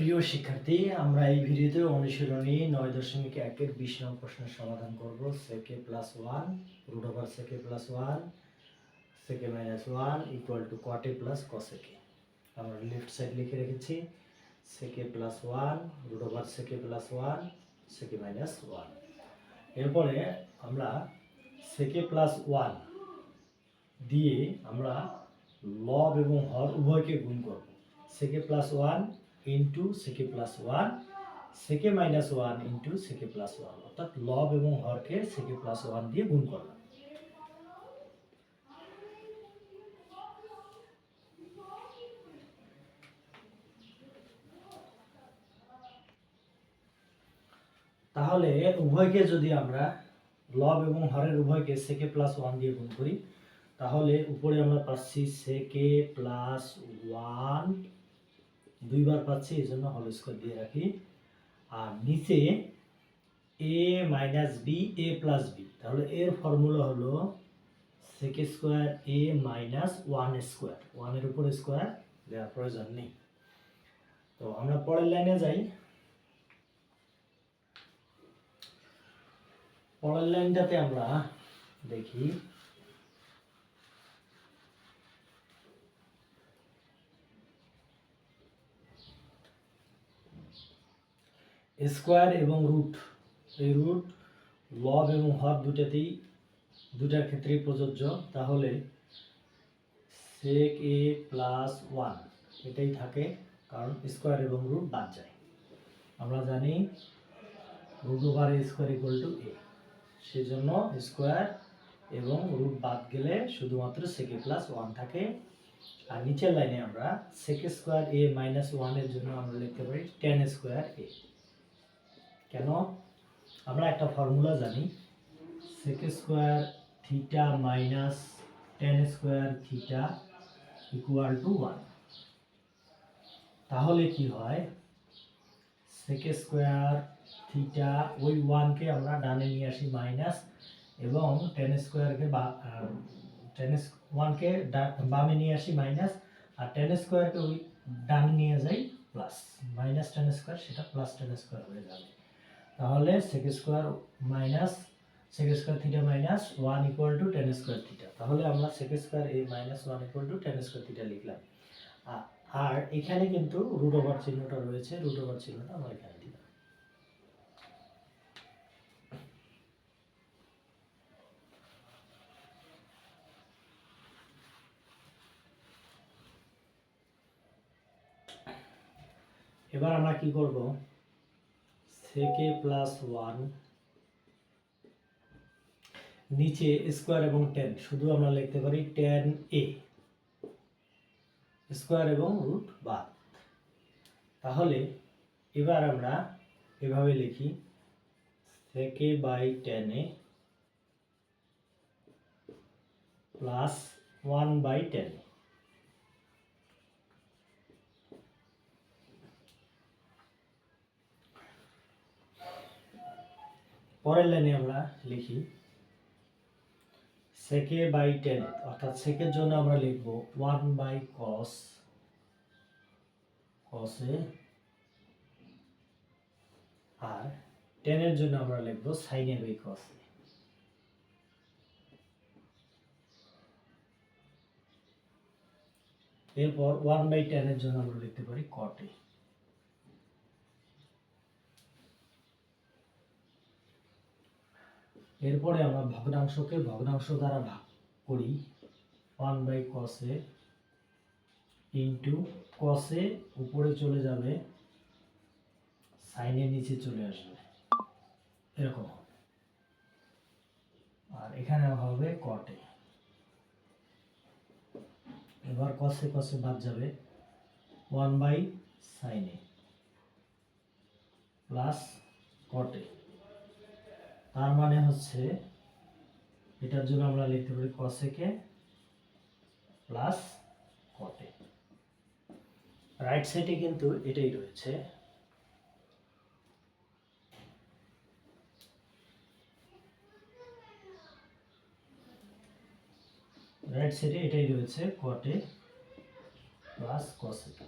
প্রিয় শিক্ষার্থী, আমরা এই ভিডিওতে অনুশীলনী নয় দশমিক একের বিশ নং প্রশ্নের সমাধান করব। Sec A plus one root over sec A plus one sec A minus one equal to cot A plus cosec A আমরা লেফট সাইড লিখে রেখেছি। Sec A plus one root over sec A plus one sec A minus one এরপরে আমরা সেকে plus one দিয়ে আমরা লব এবং হর উভয়কে গুণ করব। Sec A plus one into sec A plus one sec A minus one into sec A plus one অর্থাৎ লব এবং হরকে সেকে প্লাস ওয়ান দিয়ে গুণ করলাম। তাহলে উভয়কে যদি আমরা লব এবং হরের উভয়কে সেকে প্লাস ওয়ান দিয়ে গুণ করি, তাহলে উপরে আমরা পাচ্ছি সেকে প্লাস ওয়ান দুইবার পাচ্ছি, এই জন্য হল স্কোয়ার দিয়ে রাখি। আর নিচে A minus B A plus B তাহলে এর ফর্মুলা হলো sec square A minus one square ওয়ানের উপর স্কোয়ার দেওয়ার প্রয়োজন নেই। তো আমরা পরের লাইনে যাই। পরের লাইনটাতে আমরা দেখি স্কোয়ার এবং রুট। এই রুট, লব এবং হর দুটাতেই দুটার ক্ষেত্রেই প্রযোজ্য। তাহলে সেক এ প্লাস ওয়ান এটাই থাকে, কারণ স্কোয়ার এবং রুট বাদ যায়। আমরা জানি root over A square equal to A সেজন্য স্কোয়ার এবং রুট বাদ গেলে শুধুমাত্র সেকে প্লাস ওয়ান থাকে। আর নিচের লাইনে আমরা সেকে স্কোয়ার এ মাইনাস ওয়ানের জন্য আমরা লিখতে পারি টেন স্কোয়ার এ কেন? আমরা একটা ফর্মুলা জানি। Sec square theta minus tan square theta equal to one তাহলে কি হয়? সেক স্কোয়ার থিটা ওই ওয়ানকে আমরা ডানে নিয়ে আসি মাইনাস এবং টেন স্কোয়ারকে বা টেন ওয়ানকে বামে নিয়ে আসি মাইনাস আর টেন স্কোয়ারকে ওই ডানে নিয়ে যাই প্লাস মাইনাস টেন স্কোয়ার সেটা প্লাস টেন স্কোয়ার হয়ে যাবে। তাহলে sec square minus sec square theta minus one equal to tan square theta তাহলে আমরা sec square A minus one equal to tan square theta লিখলাম। আর এখানে কিন্তু রুট ওভার চিহ্নটা রয়েছে রুট ওভার চিহ্নটা আমরা এখানে দিলাম। এবার আমরা কি করব? সেকে প্লাস ওয়ান নিচে স্কোয়ার এবং টেন শুধু আমরা লিখতে পারি টেন এ স্কোয়ার এবং রুট বাদ তাহলে এবার আমরা এভাবে লিখি sec A by tan A plus one by tan পরের লাইনে আমরা লিখি সেকে বাই টেন অর্থাৎ সেকের জন্য আমরা লিখব ওয়ান বাই কস কসে আর টেনের জন্য আমরা লিখব সাইনে বাই কসে এরপর ওয়ান বাই টেনের জন্য আমরা লিখতে পারি কটে এরপরে আমরা ভগ্নাংশকে ভগ্নাংশ দ্বারা ভাগ করি। ওয়ান বাই কসে ইন্টু কসে উপরে চলে যাবে সাইনের নিচে চলে আসবে। এরকম আর এখানে হবে কটে এবার কসে কসে বাদ যাবে ওয়ান বাই সাইনে প্লাস কটে তার মানে হচ্ছে এটার জন্য আমরা লিখতে পারি কসেকে প্লাস কটে রাইট সাইডে কিন্তু এটাই রয়েছে। রাইট সাইডে এটাই রয়েছে কটে প্লাস কসেকে